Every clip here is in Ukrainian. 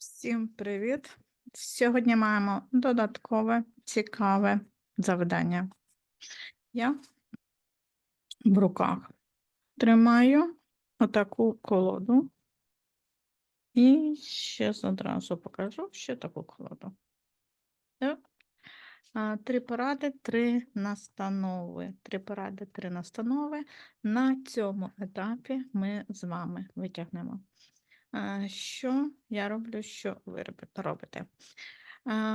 Всім привіт! Сьогодні маємо додаткове цікаве завдання. Я в руках тримаю отаку колоду і ще одразу покажу ще таку колоду. Три поради, три настанови. Три поради, три настанови. На цьому етапі ми з вами витягнемо. Що я роблю, що ви робите-?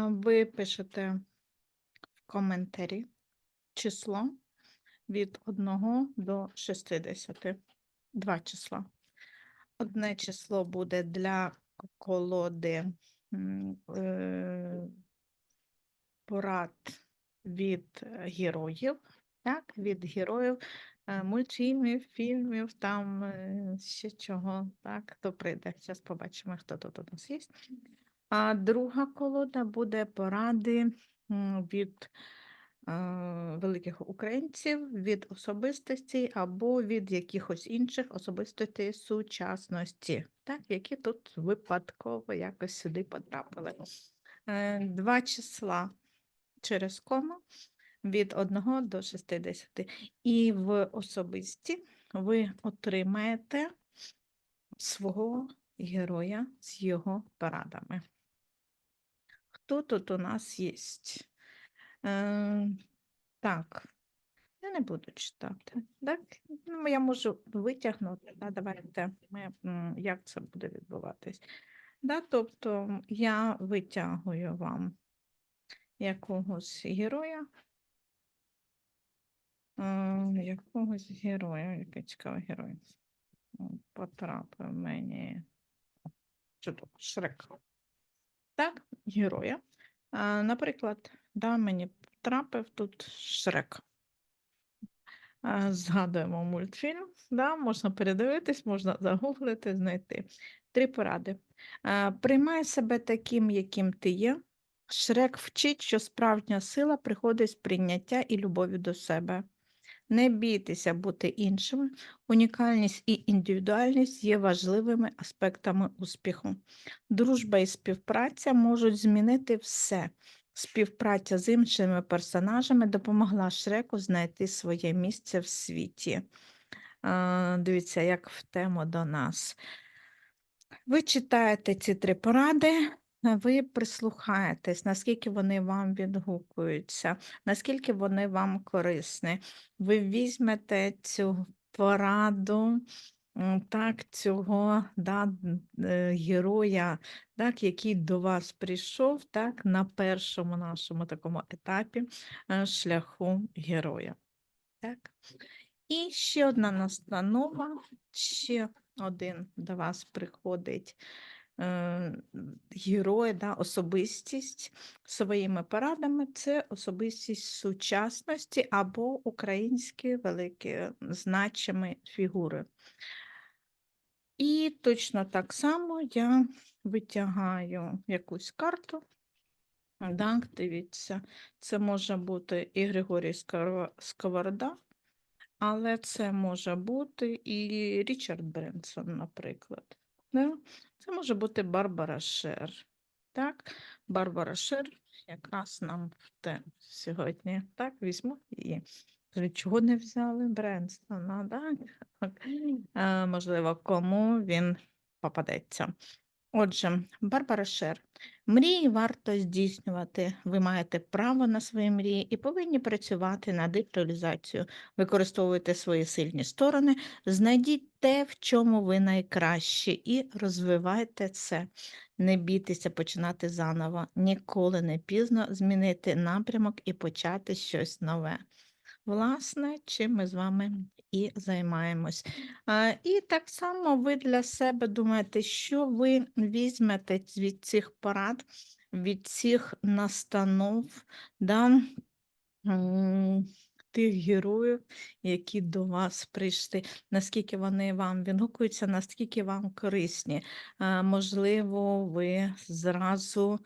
Ви пишете в коментарі число від 1 до 60. Два числа. Одне число буде для колоди е, порад від героїв, так, від героїв е, мультфільмів, фільмів, там е, ще чого, так, то прийде. Зараз побачимо, хто тут у нас є. А друга колода буде поради від е, великих українців, від особистостей або від якихось інших особистостей сучасності, так, які тут випадково якось сюди потрапили. Два числа через кому від 1 до 60. І в особисті ви отримаєте свого героя з його порадами. Хто тут у нас є? Е, так, я не буду читати. Так? Ну, я можу витягнути. Да? Давайте ми, як це буде відбуватись. Да? Тобто я витягую вам якогось героя. Якогось героя, який цікавий герой. Потрапив мені чудово, Шрек. Так, героя. А, наприклад, да, мені потрапив тут Шрек. А, Згадуємо мультфільм, да, можна передивитись, можна загуглити, знайти. Три поради. А, Приймай себе таким, яким ти є. Шрек вчить, що справжня сила приходить з прийняття і любові до себе. Не бійтеся бути іншими. Унікальність і індивідуальність є важливими аспектами успіху. Дружба і співпраця можуть змінити все. Співпраця з іншими персонажами допомогла Шреку знайти своє місце в світі. Дивіться, як в тему до нас. Ви читаєте ці три поради, ви прислухаєтесь, наскільки вони вам відгукуються, наскільки вони вам корисні. Ви візьмете цю пораду, так, цього да, е, героя, так, який до вас прийшов так, на першому нашому такому етапі е, шляху героя. Так. І ще одна настанова, ще один до вас приходить герой, да, особистість своїми порадами це особистість сучасності або українські великі значимі фігури. І точно так само я витягаю якусь карту. Так, дивіться, це може бути і Григорій Сковорода, але це може бути і Річард Бренсон, наприклад. Да? Це може бути Барбара Шер. Так, Барбара Шер якраз нам в тему сьогодні. Так, візьму її. Чого не взяли Бренстона? Так? Е, можливо, кому він попадеться. Отже, Барбара Шер. Мрії варто здійснювати. Ви маєте право на свої мрії і повинні працювати над їх реалізацією. Використовуйте свої сильні сторони, знайдіть те, в чому ви найкращі, і розвивайте це. Не бійтеся починати заново. Ніколи не пізно змінити напрямок і почати щось нове. Власне, чим ми з вами і займаємось. І так само ви для себе думаєте, що ви візьмете від цих порад, від цих настанов, да, тих героїв, які до вас прийшли, наскільки вони вам відгукуються, наскільки вам корисні. Можливо, ви зразу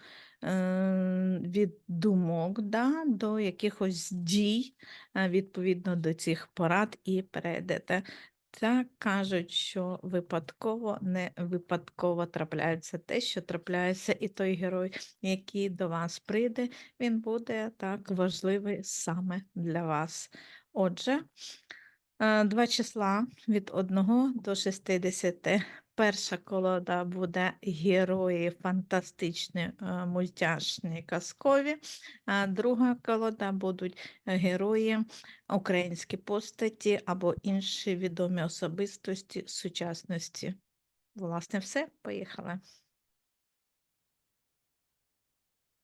від думок да, до якихось дій, е, відповідно до цих порад, і перейдете. Так кажуть, що випадково не випадково трапляється те, що трапляється, і той герой, який до вас прийде, він буде так важливий саме для вас. Отже, е, два числа від 1 до 60. Перша колода буде герої фантастичні, е, мультяшні, казкові, а друга колода будуть герої українські постаті або інші відомі особистості сучасності. Власне, все, поїхали.